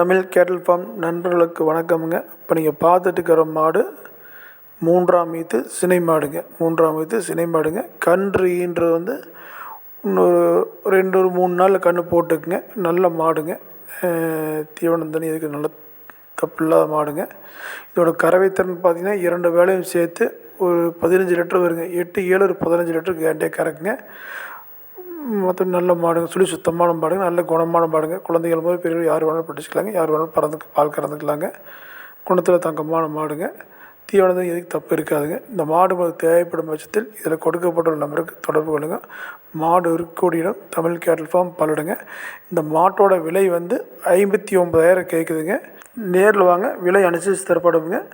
தமிழ் கேட்டல் ஃபார்ம் நண்பர்களுக்கு வணக்கமுங்க. இப்போ நீங்கள் பார்த்துட்டு இருக்கிற மாடு மூன்றாம் வீத்து சினை மாடுங்க. மூன்றாம் வீத்து சினை மாடுங்க. கன்று ஈன்றது வந்து இன்னொரு ரெண்டு ஒரு மூணு நாளில் கன்று போட்டுக்குங்க. நல்ல மாடுங்க. தீவனம் தண்ணி இதுக்கு நல்ல தப்பு இல்லாத மாடுங்க. இதோட கறவைத்திறன் பார்த்திங்கன்னா இரண்டு வேளையும் சேர்த்து ஒரு பதினஞ்சு லிட்டர் வருங்க. எட்டு ஏழு ஒரு பதினஞ்சு லிட்டர் கேண்டே கறக்குங்க. மொத்தம் நல்ல மாடுங்க. சுழி சுத்தமான மாடுங்க. நல்ல குணமான மாடுங்க. குழந்தைகள் போது பெரிய யார் வேணாலும் பிடிச்சிக்கலாங்க. யார் வேணாலும் பறந்து பால் கறந்துக்கலாங்க. குணத்தில் தங்கமான மாடுங்க. தீவனது எதுக்கு தப்பு இருக்காதுங்க. இந்த மாடு உங்களுக்கு தேவைப்படும் பட்சத்தில் இதில் கொடுக்கப்பட்டுள்ள நம்பருக்கு தொடர்பு கொள்ளுங்க. மாடு இருக்கக்கூடிய இடம் தமிழ் கேட்டல் ஃபார்ம் பல்லடுங்க இந்த மாட்டோட விலை வந்து ஐம்பத்தி ஒம்பதாயிரம் கேட்குதுங்க நேரில் வாங்க. விலை அனுசரித்து தரப்படுங்க.